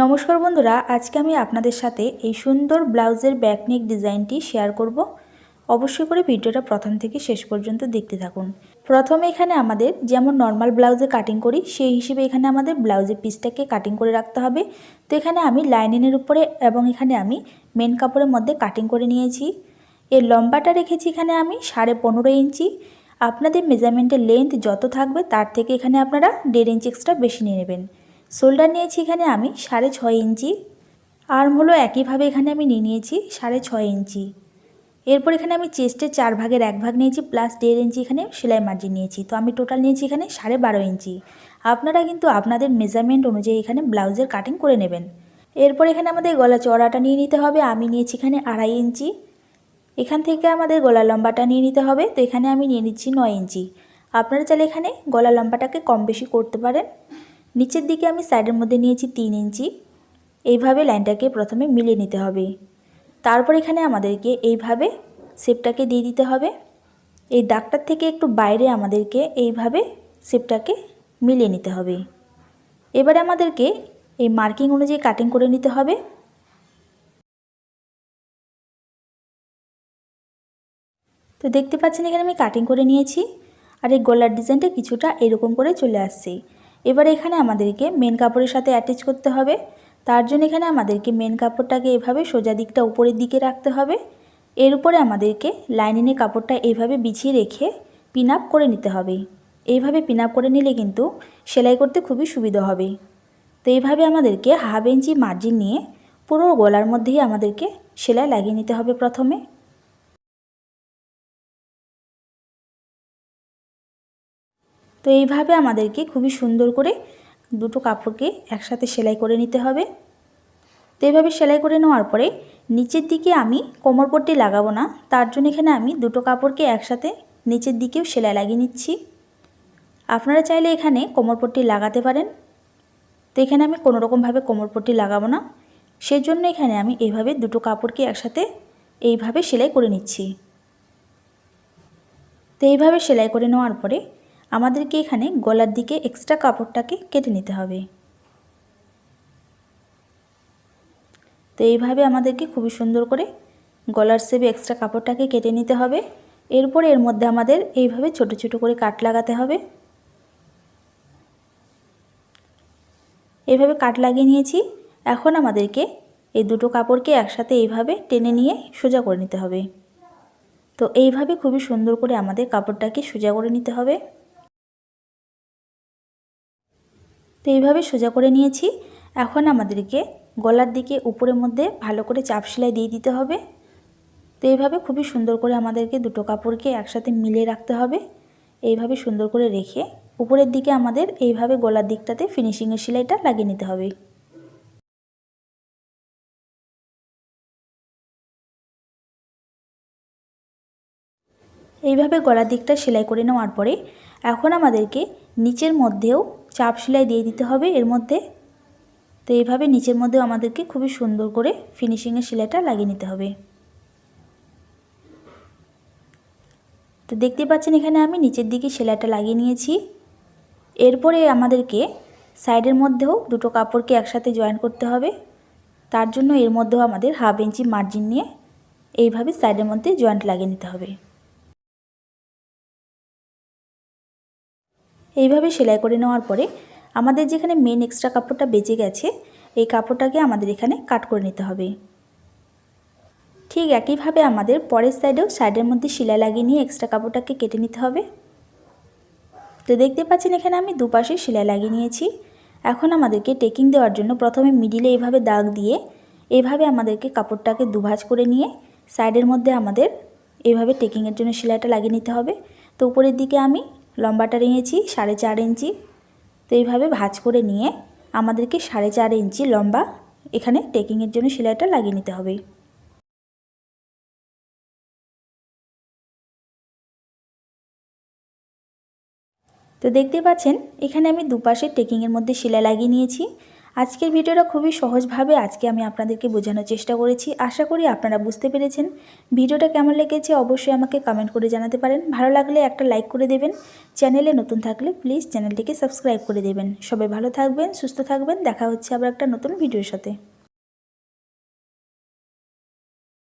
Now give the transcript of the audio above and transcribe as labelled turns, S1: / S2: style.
S1: নমস্কার বন্ধুরা, আজকে আমি আপনাদের সাথে এই সুন্দর ব্লাউজের ব্যাকনেক ডিজাইনটি শেয়ার করব। অবশ্যই করে ভিডিওটা প্রথম থেকে শেষ পর্যন্ত দেখতে থাকুন। প্রথমে এখানে আমাদের যেমন নর্মাল ব্লাউজে কাটিং করি, সেই হিসেবে এখানে আমাদের ব্লাউজের পিসটাকে কাটিং করে রাখতে হবে। তো এখানে আমি লাইনিংয়ের উপরে এবং এখানে আমি মেন কাপড়ের মধ্যে কাটিং করে নিয়েছি। এর লম্বাটা রেখেছি এখানে আমি সাড়ে পনেরো ইঞ্চি। আপনাদের মেজারমেন্টের লেন্থ যত থাকবে, তার থেকে এখানে আপনারা দেড় ইঞ্চি এক্সট্রা বেশি নিয়ে নেবেন। শোল্ডার নিয়েছি এখানে আমি সাড়ে ছয় ইঞ্চি। আর্ম হলো একইভাবে এখানে আমি নিয়ে নিয়েছি সাড়ে ছয় ইঞ্চি। এরপর এখানে আমি চেস্টের চার ভাগের এক ভাগ নিয়েছি প্লাস দেড় ইঞ্চি এখানে সেলাই মার্জিন নিয়েছি। তো আমি টোটাল নিয়েছি এখানে সাড়ে বারো ইঞ্চি। আপনারা কিন্তু আপনাদের মেজারমেন্ট অনুযায়ী এখানে ব্লাউজের কাটিং করে নেবেন। এরপর এখানে আমাদের গলা চড়াটা নিয়ে নিতে হবে। আমি নিয়েছি এখানে আড়াই ইঞ্চি। এখান থেকে আমাদের গলা লম্বাটা নিয়ে নিতে হবে। তো এখানে আমি নিয়ে নিচ্ছি নয় ইঞ্চি। আপনারা চাইলে এখানে গলা লম্বাটাকে কম বেশি করতে পারেন। নিচের দিকে আমি সাইডের মধ্যে নিয়েছি তিন ইঞ্চি। এইভাবে লাইনটাকে প্রথমে মিলিয়ে নিতে হবে। তারপর এখানে আমাদেরকে এইভাবে শেপটাকে দিয়ে দিতে হবে। এই দাগটার থেকে একটু বাইরে আমাদেরকে এইভাবে শেপটাকে মিলিয়ে নিতে হবে। এবারে আমাদেরকে এই মার্কিং অনুযায়ী কাটিং করে নিতে হবে। তো দেখতে পাচ্ছেন এখানে আমি কাটিং করে নিয়েছি। আর এই গলার ডিজাইনটা কিছুটা এরকম করে চলে আসছে। এবার এখানে আমাদেরকে মেন কাপড়ের সাথে অ্যাটাচ করতে হবে। তার জন্য এখানে আমাদেরকে মেন কাপড়টাকে এভাবে সোজা দিকটা উপরের দিকে রাখতে হবে। এর উপরে আমাদেরকে লাইনিংয়ের কাপড়টা এইভাবে বিছিয়ে রেখে পিন আপ করে নিতে হবে। এইভাবে পিন আপ করে নিলে কিন্তু সেলাই করতে খুবই সুবিধা হবে। তো এইভাবে আমাদেরকে হাফ ইঞ্চি মার্জিন নিয়ে পুরো গলার মধ্যেই আমাদেরকে সেলাই লাগিয়ে নিতে হবে প্রথমে। তো এইভাবে আমাদেরকে খুবই সুন্দর করে দুটো কাপড়কে একসাথে সেলাই করে নিতে হবে। তো এইভাবে সেলাই করে নেওয়ার পরে নিচের দিকে আমি কোমরপট্টি লাগাবো না, তার জন্য এখানে আমি দুটো কাপড়কে একসাথে নিচের দিকেও সেলাই লাগিয়ে নিচ্ছি। আপনারা চাইলে এখানে কোমরপট্টি লাগাতে পারেন। তো এখানে আমি কোনো রকমভাবে কোমরপট্টি লাগাবো না। সেজন্য এখানে আমি এইভাবে দুটো কাপড়কে একসাথে এইভাবে সেলাই করে নিচ্ছি। তো এইভাবে সেলাই করে নেওয়ার পরে আমাদেরকে এখানে গলার দিকে এক্সট্রা কাপড়টাকে কেটে নিতে হবে। তো এইভাবে আমাদেরকে খুবই সুন্দর করে গলার সেবে এক্সট্রা কাপড়টাকে কেটে নিতে হবে। এরপরে এর মধ্যে আমাদের এইভাবে ছোট ছোট করে কাট লাগাতে হবে। এইভাবে কাট লাগিয়ে নিয়েছি। এখন আমাদেরকে এই দুটো কাপড়কে একসাথে এইভাবে টেনে নিয়ে সোজা করে নিতে হবে। তো এইভাবে খুবই সুন্দর করে আমাদের কাপড়টাকে সোজা করে নিতে হবে। এইভাবে সোজা করে নিয়েছি। এখন আমাদেরকে গলার দিকে উপরের মধ্যে ভালো করে চাপ সেলাই দিয়ে দিতে হবে। তো এইভাবে খুবই সুন্দর করে আমাদেরকে দুটো কাপড়কে একসাথে মিলে রাখতে হবে। এইভাবে সুন্দর করে রেখে উপরের দিকে আমাদের এইভাবে গলার দিকটাতে ফিনিশিংয়ের সেলাইটা লাগিয়ে নিতে হবে। এইভাবে গলার দিকটা সেলাই করে নেওয়ার পরে এখন আমাদেরকে নিচের মধ্যেও চাপ সেলাই দিয়ে দিতে হবে এর মধ্যে। তো এইভাবে নিচের মধ্যেও আমাদেরকে খুবই সুন্দর করে ফিনিশিংয়ের সেলাইটা লাগিয়ে নিতে হবে। তো দেখতে পাচ্ছেন এখানে আমি নিচের দিকে সেলাইটা লাগিয়ে নিয়েছি। এরপরে আমাদেরকে সাইডের মধ্যেও দুটো কাপড়কে একসাথে জয়েন করতে হবে। তার জন্য এর মধ্যেও আমাদের হাফ ইঞ্চি মার্জিন নিয়ে এইভাবে সাইডের মধ্যে জয়েন্ট লাগিয়ে নিতে হবে। এইভাবে সেলাই করে নেওয়ার পরে আমাদের যেখানে মেন এক্সট্রা কাপড়টা বেঁচে গেছে, এই কাপড়টাকে আমাদের এখানে কাট করে নিতে হবে। ঠিক একইভাবে আমাদের পরের সাইডেও সাইডের মধ্যে সেলাই লাগিয়ে নিয়ে এক্সট্রা কাপড়টাকে কেটে নিতে হবে। তো দেখতে পাচ্ছেন এখানে আমি দুপাশে সেলাই লাগিয়ে নিয়েছি। এখন আমাদেরকে টেকিং দেওয়ার জন্য প্রথমে মিডিলে এইভাবে দাগ দিয়ে এভাবে আমাদেরকে কাপড়টাকে দুভাজ করে নিয়ে সাইডের মধ্যে আমাদের এভাবে টেকিংয়ের জন্য সেলাইটা লাগিয়ে নিতে হবে। তো উপরের দিকে আমি লম্বাটা নিয়েছি সাড়ে চার ইঞ্চি। তো এইভাবে ভাঁজ করে নিয়ে আমাদেরকে সাড়ে চার ইঞ্চি লম্বা এখানে টেকিংয়ের জন্য সেলাইটা লাগিয়ে নিতে হবে। তো দেখতে পাচ্ছেন, এখানে আমি দুপাশে টেকিংয়ের মধ্যে সেলাই লাগিয়ে নিয়েছি। আজকের ভিডিওটা খুবই সহজভাবে আজকে আমি আপনাদেরকে বোঝানোর চেষ্টা করেছি। আশা করি আপনারা বুঝতে পেরেছেন। ভিডিওটা কেমন লেগেছে অবশ্যই আমাকে কমেন্ট করে জানাতে পারেন। ভালো লাগলে একটা লাইক করে দেবেন। চ্যানেলে নতুন থাকলে প্লিজ চ্যানেলটিকে সাবস্ক্রাইব করে দেবেন। সবাই ভালো থাকবেন, সুস্থ থাকবেন। দেখা হচ্ছে আবার একটা নতুন ভিডিওর সাথে।